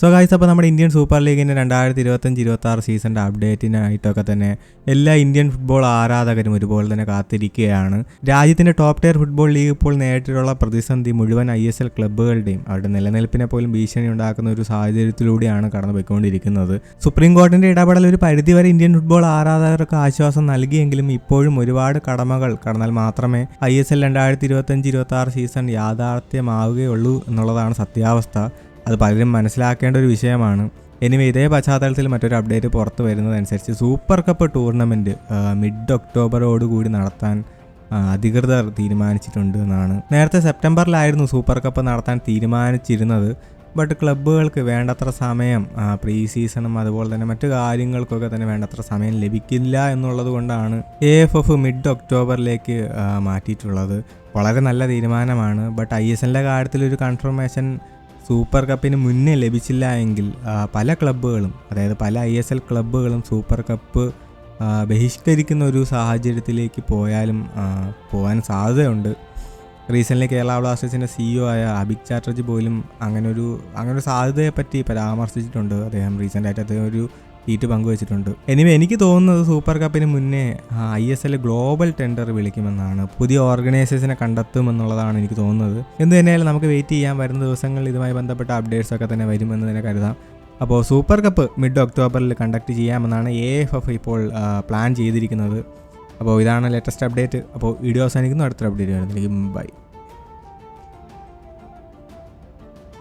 So guys അപ്പോൾ നമ്മുടെ Indian super ലീഗിന്റെ രണ്ടായിരത്തി ഇരുപത്തഞ്ച് ഇരുപത്തി ആറ് സീസണിന്റെ അപ്ഡേറ്റിനായിട്ടൊക്കെ തന്നെ എല്ലാ ഇന്ത്യൻ ഫുട്ബോൾ ആരാധകരും ഒരുപോലെ തന്നെ കാത്തിരിക്കുകയാണ്. രാജ്യത്തിന്റെ ടോപ്പ് ടയർ ഫുട്ബോൾ ലീഗ് ഇപ്പോൾ നേരിട്ടുള്ള പ്രതിസന്ധി മുഴുവൻ ഐ എസ് എൽ ക്ലബ്ബുകളുടെയും അവരുടെ നിലനിൽപ്പിനെ പോലും ഭീഷണി ഉണ്ടാക്കുന്ന ഒരു സാഹചര്യത്തിലൂടെയാണ് കടന്നു പോയിക്കൊണ്ടിരിക്കുന്നത് സുപ്രീം കോടതിന്റെ ഇടപെടൽ ഒരു പരിധിവരെ ഇന്ത്യൻ ഫുട്ബോൾ ആരാധകർക്ക് ആശ്വാസം നൽകിയെങ്കിലും ഇപ്പോഴും ഒരുപാട് കടമകൾ കടന്നാൽ മാത്രമേ ഐ എസ് എൽ രണ്ടായിരത്തി ഇരുപത്തഞ്ച് ഇരുപത്തി ആറ് സീസൺ യാഥാർത്ഥ്യമാവുകയുള്ളൂ എന്നുള്ളതാണ് സത്യാവസ്ഥ. അത് പലരും മനസ്സിലാക്കേണ്ട ഒരു വിഷയമാണ്. എനിവേ ഇതേ പശ്ചാത്തലത്തിൽ മറ്റൊരു അപ്ഡേറ്റ് പുറത്തു വരുന്നതനുസരിച്ച് സൂപ്പർ കപ്പ് ടൂർണമെന്റ് മിഡ് ഒക്ടോബറോടുകൂടി നടത്താൻ അധികൃതർ തീരുമാനിച്ചിട്ടുണ്ട് എന്നാണ്. നേരത്തെ സെപ്റ്റംബറിലായിരുന്നു സൂപ്പർ കപ്പ് നടത്താൻ തീരുമാനിച്ചിരുന്നത്. ബട്ട് ക്ലബ്ബുകൾക്ക് വേണ്ടത്ര സമയം പ്രീ സീസണും അതുപോലെ തന്നെ മറ്റു കാര്യങ്ങൾക്കൊക്കെ തന്നെ വേണ്ടത്ര സമയം ലഭിക്കില്ല എന്നുള്ളത് കൊണ്ടാണ് എ എഫ് എഫ് മിഡ് ഒക്ടോബറിലേക്ക് മാറ്റിയിട്ടുള്ളത്. വളരെ നല്ല തീരുമാനമാണ്. ബട്ട് ഐ എസ് എല്ലിന്റെ കാര്യത്തിൽ ഒരു കൺഫർമേഷൻ സൂപ്പർ കപ്പിന് മുന്നേ ലഭിച്ചില്ല എങ്കിൽ പല ക്ലബ്ബുകളും അതായത് പല ഐ എസ് എൽ ക്ലബ്ബുകളും സൂപ്പർ കപ്പ് ബഹിഷ്കരിക്കുന്ന ഒരു സാഹചര്യത്തിലേക്ക് പോയാലും പോകാൻ സാധ്യതയുണ്ട്. റീസെന്റ്ലി കേരള ബ്ലാസ്റ്റേഴ്സിന്റെ സിഇഒ ആയ അഭിക് ചാറ്റർജി പോലും അങ്ങനെ ഒരു അങ്ങനെ ഒരു സാധ്യതയെപ്പറ്റി പരാമർശിച്ചിട്ടുണ്ട്. അദ്ദേഹം റീസെന്റായിട്ട് അദ്ദേഹം ഒരു ട്വീറ്റ് പങ്കുവച്ചിട്ടുണ്ട്. എനിവേ എനിക്ക് തോന്നുന്നത് സൂപ്പർ കപ്പിന് മുന്നേ I S L global tender വിളിക്കുമെന്നാണ്. പുതിയ ഓർഗനൈസേഴ്സിനെ കണ്ടെത്തുമെന്നുള്ളതാണ് എനിക്ക് തോന്നുന്നത്. എന്ത് തന്നെയായാലും നമുക്ക് വെയിറ്റ് ചെയ്യാൻ വരുന്ന ദിവസങ്ങളിൽ ഇതുമായി ബന്ധപ്പെട്ട അപ്ഡേറ്റ്സ് ഒക്കെ തന്നെ വരുമെന്ന് തന്നെ കരുതാം. അപ്പോൾ സൂപ്പർ കപ്പ് മിഡ് ഒക്ടോബറിൽ കണ്ടക്ട് ചെയ്യാമെന്നാണ് എ എഫ് എഫ് ഇപ്പോൾ പ്ലാൻ ചെയ്തിരിക്കുന്നത്. അപ്പോൾ ഇതാണ് ലേറ്റസ്റ്റ് അപ്ഡേറ്റ് അപ്പോൾ വീഡിയോ അവസാനിക്കുന്നു. അടുത്തൊരു അപ്ഡേറ്റ് വരുന്നതിലേക്ക് ബൈ